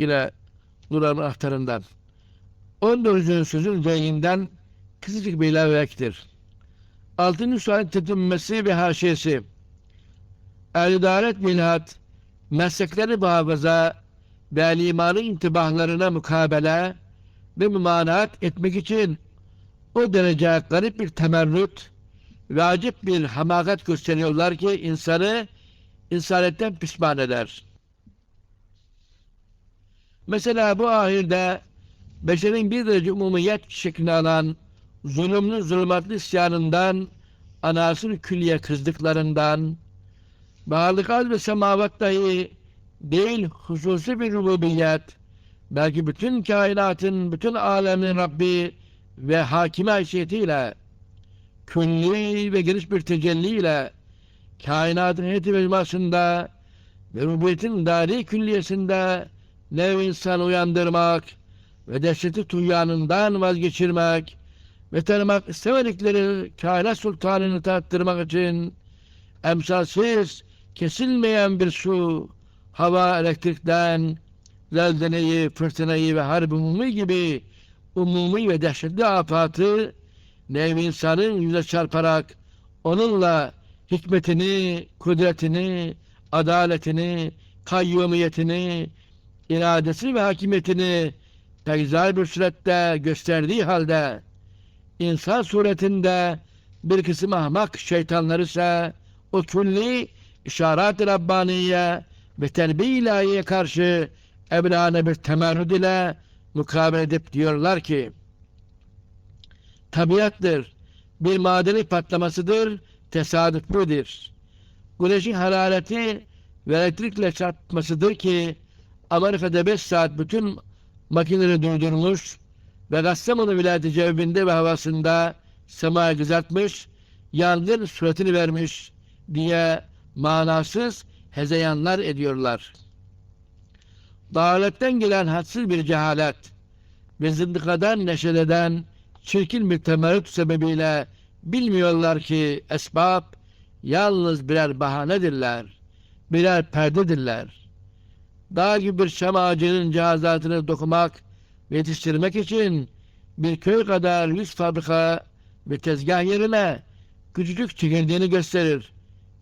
yine Nur'un ahtarından. 14. sözün zeyinden kısacık bir ilave ektir. 6. sualin tetinmesi ve haşiyesi. El-idaret milhat, meslekleri muhafaza ve imanın intibahlarına mukabele ve mümanaat etmek için o derece garip bir temerrüt ve acip bir hamakat gösteriyorlar ki insanı insaniyetten pişman eder. Mesela bu ahirde beşerin bir derece umumiyet şeklini alan zulümlü zulümatlı isyanından, anasını külliye kızdıklarından, bağlıkat ve semavat dahi değil hususi bir rububiyet, belki bütün kainatın, bütün alemin Rabbi ve hakime haysiyetiyle, külli ve geniş bir tecelliyle, kainatın heyeti mecmuasında ve rububiyetin dari külliyesinde nev insan uyandırmak ve dehşeti tuğyanından vazgeçirmek ve tanımak istemedikleri kainat sultanını tattırmak için emsalsiz, kesilmeyen bir su, hava, elektrikten, zelzeleyi, fırtınayı ve harbi umumi gibi umumi ve dehşetli afatı nev insanın yüze çarparak onunla hikmetini, kudretini, adaletini, kayyumiyetini, iradesi ve hakimiyetini pek bir surette gösterdiği halde insan suretinde bir kısım ahmak şeytanlar ise o külli işaret-i Rabbaniye ve terbiye ilahiye karşı ebrane bir temerrüd ile mukabele edip diyorlar ki tabiattır, bir madeni patlamasıdır, tesadüfüdür. Güneşin harareti ve elektrikle çarpmasıdır ki Amerika'da 5 saat bütün makineleri durdurmuş ve Kastamonu vilayeti cevbinde ve havasında semayı kızartmış, yangın suretini vermiş diye manasız hezeyanlar ediyorlar. Dağletten gelen hadsiz bir cehalet ve zındıkadan neşeleden çirkin bir temerrüt sebebiyle bilmiyorlar ki esbab yalnız birer bahanedirler, birer perdedirler. Dağ gibi bir şam ağacının cihazatını dokumak ve yetiştirmek için bir köy kadar yüz fabrika ve tezgah yerine küçücük çekirdeğini gösterir.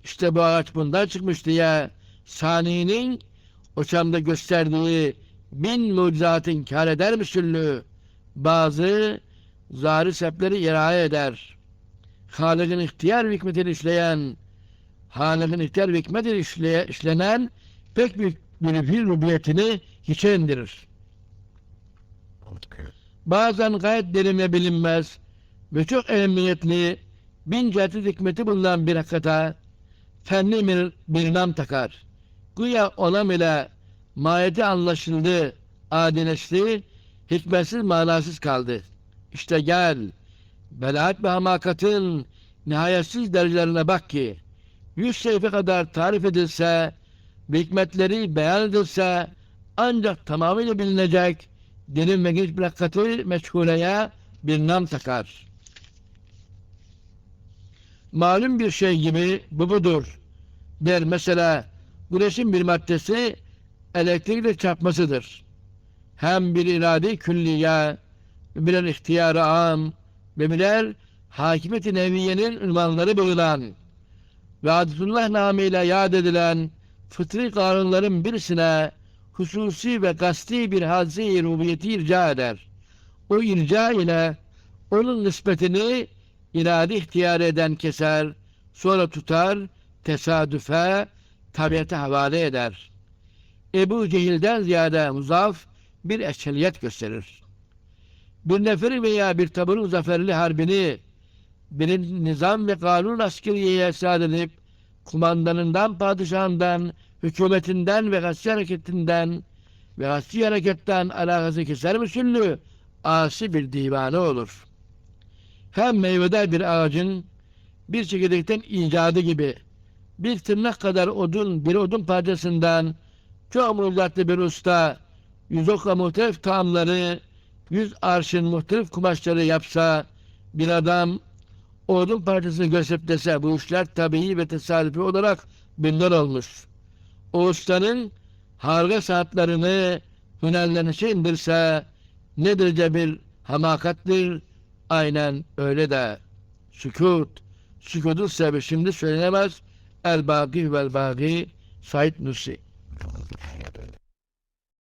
İşte bu ağaç bundan çıkmış diye Sani'nin o çamda gösterdiği bin mucizatın kar eder müsüllü bazı zari sepleri iraya eder. Halik'in ihtiyar hikmetini işleyen Halik'in ihtiyar hikmetini işleye, işlenen pek büyük bir fil rubiyetini hiçe indirir. Bazen gayet derin ve bilinmez ve çok ehemmiyetli bin ciheti hikmeti bulunan bir hakikata fenli bir, bir nam takar. Güya ona bile mahiyeti anlaşıldı, adileşti, hikmetsiz manasız kaldı. İşte gel, belaat ve hamakatın nihayetsiz derecelerine bak ki, yüz sayfa kadar tarif edilse, ve hikmetleri beyan edilse, ancak tamamıyla bilinecek, derin ve geniş bir hakikati meçhuleye bir nam takar. Malum bir şey gibi bu budur. Der mesela, güneşin bir maddesi elektrikle çarpmasıdır. Hem bir irade külliye, birer ihtiyarı am ve birer hakimiyeti neviyenin ünvanları bulunan ve adetullah namıyla yad edilen fıtri kanunların birisine hususi ve kasti bir hadise-i rubiyeti irca eder. O irca ile onun nispetini irade ihtiyar eden keser, sonra tutar, tesadüfe, tabiate havale eder. Ebu Cehil'den ziyade muzaf bir eşceliyet gösterir. Bir neferi veya bir taburun zaferli harbini bir nizam ve kanun askeriyeye esad edip kumandanından, padişahından, hükümetinden ve gazete hareketinden ve gazete hareketten alakası keser müsüllü asi bir divanı olur. Hem meyveder bir ağacın bir çekirdekten icadı gibi bir tırnak kadar odun, bir odun parçasından çok muğlatlı bir usta yüz okla muhtelif tamları, yüz arşın muhtelif kumaşları yapsa bir adam o odun parçasını gösterip dese bu işler tabii ve tesadüfi olarak bunlar olmuş. O ustanın harika saatlerini hünerlerinizi indirse ne bir hamakattir. Aynen öyle de sükut. Sükutun sebebi şimdi söylenemez. El baki vel baki Said Nursi.